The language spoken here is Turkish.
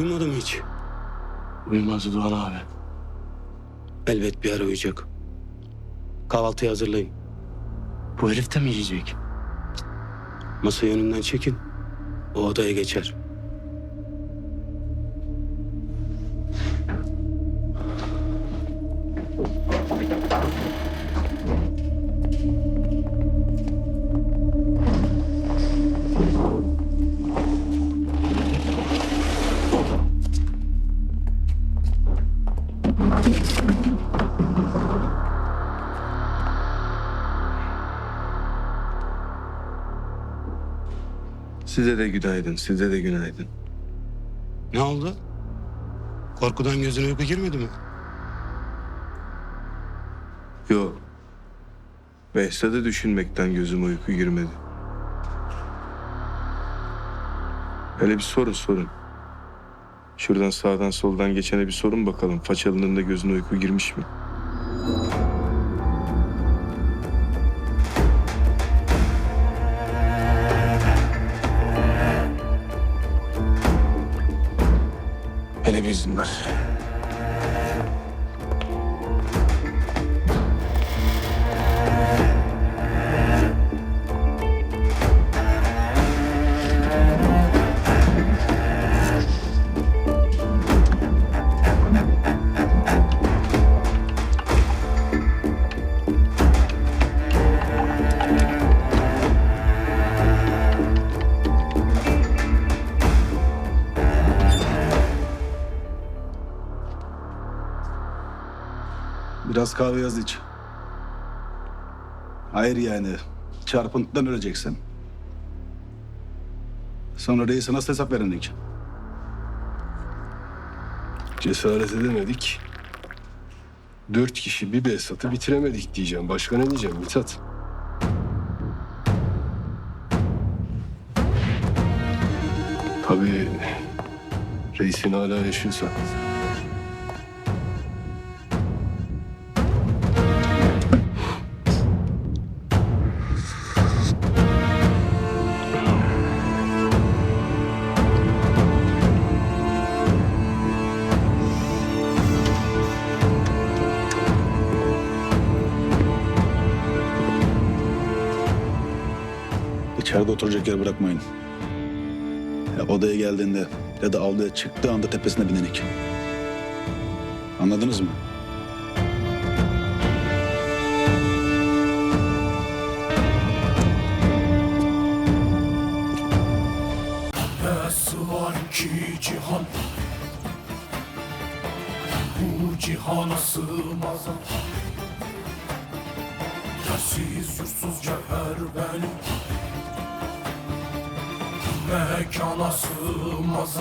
Uyumadı mı hiç? Uyumaz Doğan abi. Elbet bir ara uyuyacak. Kahvaltıyı hazırlayın. Bu herif de mi yiyecek? Masayı önünden çekin. O odaya geçer. Size de günaydın, size de günaydın. Ne oldu? Korkudan gözüne uyku girmedi mi? Yok. Behzat'ı düşünmekten gözüme uyku girmedi. Hele bir sorun sorun. Şuradan sağdan soldan geçene bir sorun bakalım. Façalının da gözüne uyku girmiş mi? Hele bir izin ver. Biraz kahve yaz iç. Hayır yani. Çarpıntıdan öleceksin. Sonra reise nasıl hesap verendik? Cesaret edemedik. Dört kişi bir Behzat'ı bitiremedik diyeceğim. Başka ne diyeceğim Mithat? Tabii reisin hala yaşıyorsa. İçeride oturacak yer bırakmayın. Ya odaya geldiğinde ya da avluya çıktığı anda tepesine binenik. Anladınız mı? Nesi var ki cihan Bu cihana sığmaz Yersiz yursuz cevher benim Mekana sığmaz